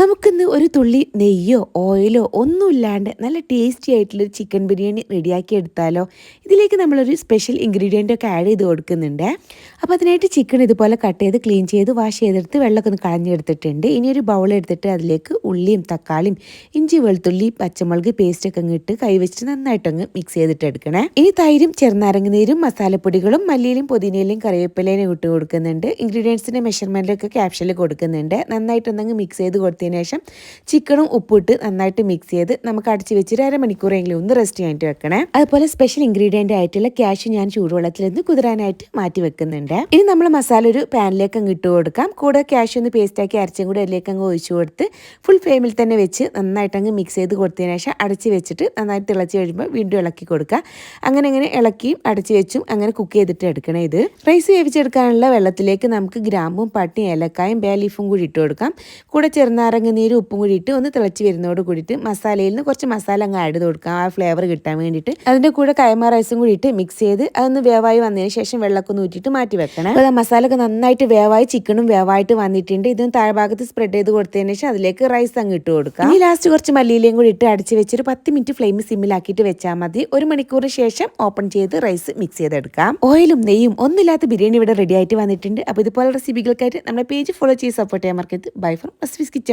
നമുക്കിന്ന് ഒരു തുള്ളി നെയ്യോ ഓയിലോ ഒന്നും ഒന്നുമില്ലാണ്ട് നല്ല ടേസ്റ്റി ആയിട്ടുള്ളൊരു ചിക്കൻ ബിരിയാണി റെഡിയാക്കി എടുത്താലോ? ഇതിലേക്ക് നമ്മളൊരു സ്പെഷ്യൽ ഇൻഗ്രീഡിയന്റ് ഒക്കെ ആഡ് ചെയ്ത് കൊടുക്കുന്നുണ്ട്. അപ്പോൾ അതിനായിട്ട് ചിക്കൻ ഇതുപോലെ കട്ട് ചെയ്ത് ക്ലീൻ ചെയ്ത് വാഷ് ചെയ്തെടുത്ത് വെള്ളമൊക്കെ ഒന്ന് കളഞ്ഞെടുത്തിട്ടുണ്ട്. ഇനി ഒരു ബൗൾ എടുത്തിട്ട് അതിലേക്ക് ഉള്ളിയും തക്കാളിയും ഇഞ്ചി വെളുത്തുള്ളി പച്ചമുളക് പേസ്റ്റ് ഒക്കെ അങ്ങ് ഇട്ട് കൈവച്ചിട്ട് നന്നായിട്ടങ്ങ് മിക്സ് ചെയ്തിട്ട് എടുക്കണേ. ഇനി തൈരും ചെറുനാരങ്ങ നീരും മസാലപ്പൊടികളും മല്ലിയിലും പുതിനയിലും കറിവേപ്പിലയും ഇട്ട് കൊടുക്കുന്നുണ്ട്. ഇൻഗ്രീഡിയൻസിന്റെ മെഷർമെന്റൊക്കെ ക്യാപ്ഷനിൽ കൊടുക്കുന്നുണ്ട്. നന്നായിട്ടൊന്നങ്ങ് മിക്സ് ചെയ്ത് കൊടുത്തതിന് ശേഷം ചിക്കനും ഉപ്പിട്ട് നന്നായിട്ട് മിക്സ് ചെയ്ത് നമുക്ക് അടച്ച് വെച്ചിട്ട് അരമണിക്കൂറെങ്കിലും ഒന്ന് റെസ്റ്റ് ചെയ്യാനായിട്ട് വെക്കണേ. അതുപോലെ സ്പെഷ്യൽ ഇൻഗ്രീഡിയന്റ് ആയിട്ടുള്ള ക്യാഷ് ഞാൻ ചൂടുവെള്ളത്തിൽ നിന്ന് കുതിരാനായിട്ട് മാറ്റി വെക്കുന്നുണ്ട്. ഇനി നമ്മൾ മസാല ഒരു പാനിലേക്ക് അങ്ങ് ഇട്ട് കൊടുക്കാം. കൂടെ ക്യാഷ് ഒന്ന് പേസ്റ്റാക്കി അരച്ചും കൂടെ അതിലേക്ക് അങ്ങ് ഒഴിച്ചു കൊടുത്ത് ഫുൾ ഫ്ലെയിമിൽ തന്നെ വെച്ച് നന്നായിട്ട് അങ്ങ് മിക്സ് ചെയ്ത് കൊടുത്തതിന് ശേഷം അടച്ച് വെച്ചിട്ട് നന്നായിട്ട് തിളച്ച് കഴിയുമ്പോൾ വീണ്ടും ഇളക്കി കൊടുക്കുക. അങ്ങനെ അങ്ങനെ ഇളക്കിയും അടച്ച് വെച്ചും അങ്ങനെ കുക്ക് ചെയ്തിട്ട് എടുക്കണേ ഇത്. റൈസ് വേവിച്ചെടുക്കാനുള്ള വെള്ളത്തിലേക്ക് നമുക്ക് ഗ്രാമ്പും പട്ടിയും ഏലക്കായും ബേ ലീഫും കൂടി ഇട്ട് കൊടുക്കാം. കൂടെ ചെറുനാരങ്ങ നീരും ഉപ്പും കൂടി ഇട്ട് ഒന്ന് തിളച്ച് വരുന്നതോട് കൂടിയിട്ട് മസാലയിൽ നിന്ന് കുറച്ച് മസാല അങ്ങ് ആഡ് ചെയ്ത് കൊടുക്കാം ആ ഫ്ലേവർ കിട്ടാൻ വേണ്ടിയിട്ട്. അതിന്റെ കൂടെ കൈമ റൈസും കൂടി ഇട്ട് മിക്സ് ചെയ്ത് അതൊന്ന് വേവായി വന്നതിന് ശേഷം വെള്ളമൊക്കെ ഒന്ന് ഊറ്റിയിട്ട് മാറ്റി വെക്കണം. അപ്പോൾ മസാല ഒക്കെ നന്നായിട്ട് വേവായി ചിക്കനും വേവായിട്ട് വന്നിട്ടുണ്ട്. ഇതും താഴ്ഭാഗത്ത് സ്പ്രെഡ് ചെയ്ത് കൊടുത്തതിന് ശേഷം അതിലേക്ക് റൈസ് അങ്ങ് ഇട്ട് കൊടുക്കാം ഈ ലാസ്റ്റ് കുറച്ച് മല്ലിയിലയും കൂടി ഇട്ട് അടിച്ച് വെച്ചൊരു പത്ത് മിനിറ്റ് ഫ്ലെയിം സിമ്മിലാക്കിയിട്ട് വെച്ചാൽ മതി. ഒരു മണിക്കൂറിന് ശേഷം ഓപ്പൺ ചെയ്ത് റൈസ് മിക്സ് ചെയ്തെടുക്കാം. ഓയിലും നെയ്യും ഒന്നുമില്ലാത്ത ബിരിയാണി ഇവിടെ റെഡി ആയിട്ട് വന്നിട്ടുണ്ട്. അപ്പോൾ ഇതുപോലെ റെസിപ്പികൾക്കായിട്ട് നമ്മുടെ പേജ് ഫോളോ ചെയ്ത് സപ്പോർട്ട് ചെയ്യാൻ മറക്കരുത്. Bye from അസ്വിസ് kitchen